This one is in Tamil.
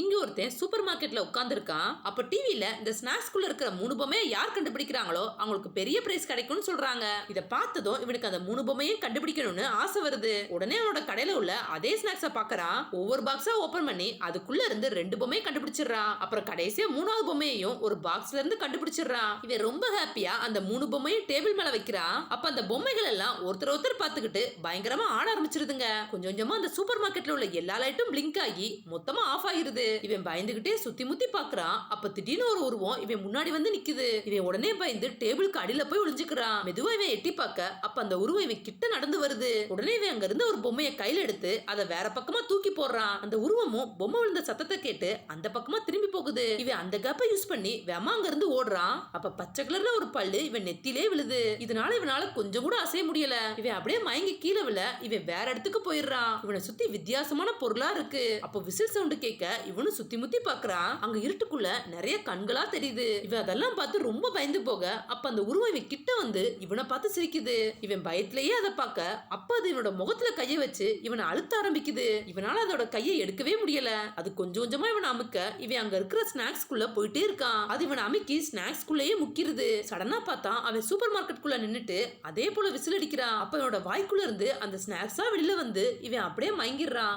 இங்கே ஒருத்தன் சூப்பர் மார்க்கெட்டில் உட்காந்துருக்கான் அப்போ டிவியில் இந்த ஸ்நாக்ஸ்குள்ளே இருக்கிற மூணு பொம்மையை யார் கண்டுபிடிக்கிறாங்களோ அவங்களுக்கு பெரிய பிரைஸ் கிடைக்கும்னு சொல்கிறாங்க இதை பார்த்ததும் இவனுக்கு அந்த மூணு பொம்மையும் கண்டுபிடிக்கணும்னு ஆசை வருது. உடனே அவனோட கடையில உள்ள அதே ஸ்நாக்ஸை பாக்குறான். ஒவ்வொரு பாக்ஸா ஓபன் பண்ணி அதுக்குள்ள இருந்து ரெண்டு பொம்மையை கண்டுபிடிச்சிடுறான். அப்புறம் கடைசியா மூணாவது பொம்மையையும் ஒரு பாக்ஸ்ல இருந்து கண்டுபிடிச்சிடுறான். இவன் ரொம்ப ஹாப்பியா அந்த மூணு பொம்மையும் டேபிள் மேல வைக்கிறான். அப்ப அந்த பொம்மைகள் எல்லாம் ஒருத்தர் ஒருத்தர் பார்த்துக்கிட்டு பயங்கரமா ஆட ஆரம்பிச்சிருதுங்க. கொஞ்சம் கொஞ்சமா அந்த சூப்பர் மார்க்கெட்ல உள்ள எல்லா லைட்டும் பிளிங்க் ஆகி மொத்தமா ஆஃப் ஆகிருது இவன் பயந்துகிட்டே சுத்தி முத்தி பாக்குறான். அப்ப திடீர்னு ஒரு உருவம் இவன் முன்னாடி வந்து நிக்குது. இவன் உடனே பயந்து டேபிளுக்கு அடியில போய் ஒளிஞ்சுக்கிறான். மெதுவா இவன் எட்டி பார்க்க அப்ப அந்த உருவம் இவன் கிட்ட நடந்து வருது. உடனே இவன் அங்க இருந்து ஒரு பொம்மையை கையில எடுத்து அதை வேற பக்கமா தூக்கி போடுறான். அந்த உருவமும் பொம்மை விழுந்த சத்தத்தை கேட்டு அந்த பக்கமா திரும்பி போகுது. இவன் அந்த கேப்பை யூஸ் பண்ணி வெமா அங்க இருந்து ஓடுறான். அப்ப பச்சை கலர்ல ஒரு பல்லு இவன் நெத்திலே விழுது. இதனால இவனால கொஞ்சம் கூட அசைய முடியல. இவன் அப்படியே மயங்கி கீழே விழ இவன் வேற இடத்துக்கு போயிடுறான். இவனை சுத்தி வித்தியாசமான பொருளா இருக்கு. அப்போ விசில் சவுண்டு கேட்க இவனும் சுத்தி முத்தி பாக்குறான். அங்க இருட்டுக்குள்ள நிறைய கண்களா தெரியுது. இவன் அதெல்லாம் பார்த்து ரொம்ப பயந்து போக அப்ப அந்த உருவம் இவன் கிட்ட வந்து இவனை பார்த்து சிரிக்குது. இவன் பயத்திலேயே அதை பார்க்க அப்ப அது இவனோட முகத்துல கையை வச்சு இவனை அழுத்த ஆரம்பிக்குது. இவனால அதோட கையை எடுக்கவே முடியல. அது கொஞ்சம் கொஞ்சமா இவனை அமுக்க இவன் அங்க இருக்கிற ஸ்நாக்ஸ்குள்ள போயிட்டே இருக்கான். அது இவனை அமுக்கி ஸ்நாக்ஸ்குள்ளேயே முக்கிருது. சடனா பார்த்தா அவன் சூப்பர் மார்க்கெட்குள்ள நின்னுட்டு அதே போல விசில் அடிக்கிறான். அப்ப இவனோட வாய்க்குள்ள இருந்து அந்த ஸ்நாக்ஸா வெளியில வந்து இவன் அப்படியே மயங்கிடுறான்.